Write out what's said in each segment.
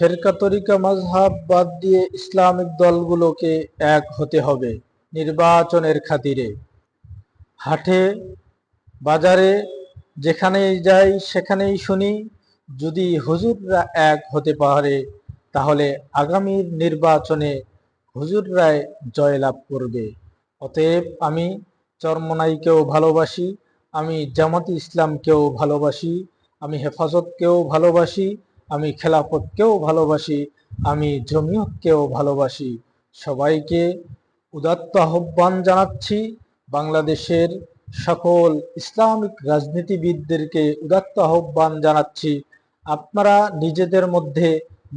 ফেরকা তরিকা মাজহাব বাদ দিয়ে ইসলামিক দলগুলোকে এক হতে হবে নির্বাচনের খাতিরে। হাটে, বাজারে, যেখানেই যাই সেখানেই শুনি, যদি হুজুররা এক হতে পারে, তাহলে আগামীর নির্বাচনে হুজুররাই জয়লাভ করবে। অতএব আমি চরমনাইকেও ভালোবাসি, আমি জামাতি ইসলামকেও ভালোবাসি, আমি হেফাজতকেও ভালোবাসি আমি খেলাফতকেও ভালোবাসি, আমি জমিয়তকেও ভালোবাসি। সবাইকে উদাত্ত আহ্বান জানাচ্ছি, বাংলাদেশের সকল ইসলামিক রাজনীতিবিদদেরকে উদাত্ত আহ্বান জানাচ্ছি। আপনারা নিজেদের মধ্যে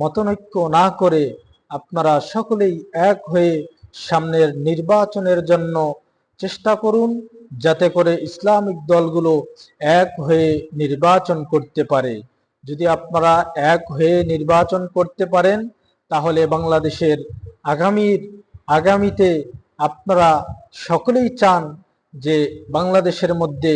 মতনৈক্য না করে আপনারা সকলেই এক হয়ে সামনের নির্বাচনের জন্য চেষ্টা করুন, যাতে করে ইসলামিক দলগুলো এক হয়ে নির্বাচন করতে পারে। যদি আপনারা এক হয়ে নির্বাচন করতে পারেন, তাহলে বাংলাদেশের আগামীর, আগামীতে আপনারা সকলেই চান যে বাংলাদেশের মধ্যে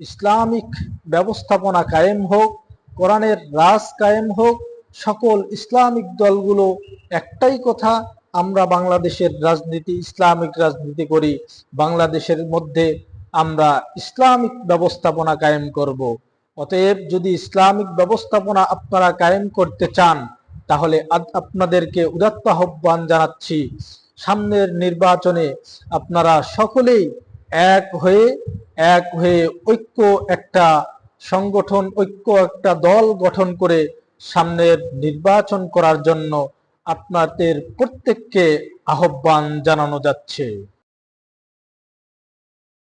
ইসলামিক ব্যবস্থাপনা কায়েম হোক, কোরআনের রাজ কায়েম হোক, সকল ইসলামিক দলগুলো একটাই কথা, আমরা বাংলাদেশের রাজনীতি, ইসলামিক রাজনীতি করি, বাংলাদেশের মধ্যে আমরা ইসলামিক ব্যবস্থাপনা কায়েম করব। অতএব যদি ইসলামিক ব্যবস্থাপনা আপনারা কায়েম করতে চান, তাহলে আপনাদেরকে উদাত্ত আহ্বান জানাচ্ছি। সামনের নির্বাচনে আপনারা সকলেই এক হয়ে এক হয়ে ঐক্য একটা সংগঠন, ঐক্য একটা দল গঠন করে সামনের নির্বাচন করার জন্য আপনাদের প্রত্যেককে আহ্বান জানানো যাচ্ছে।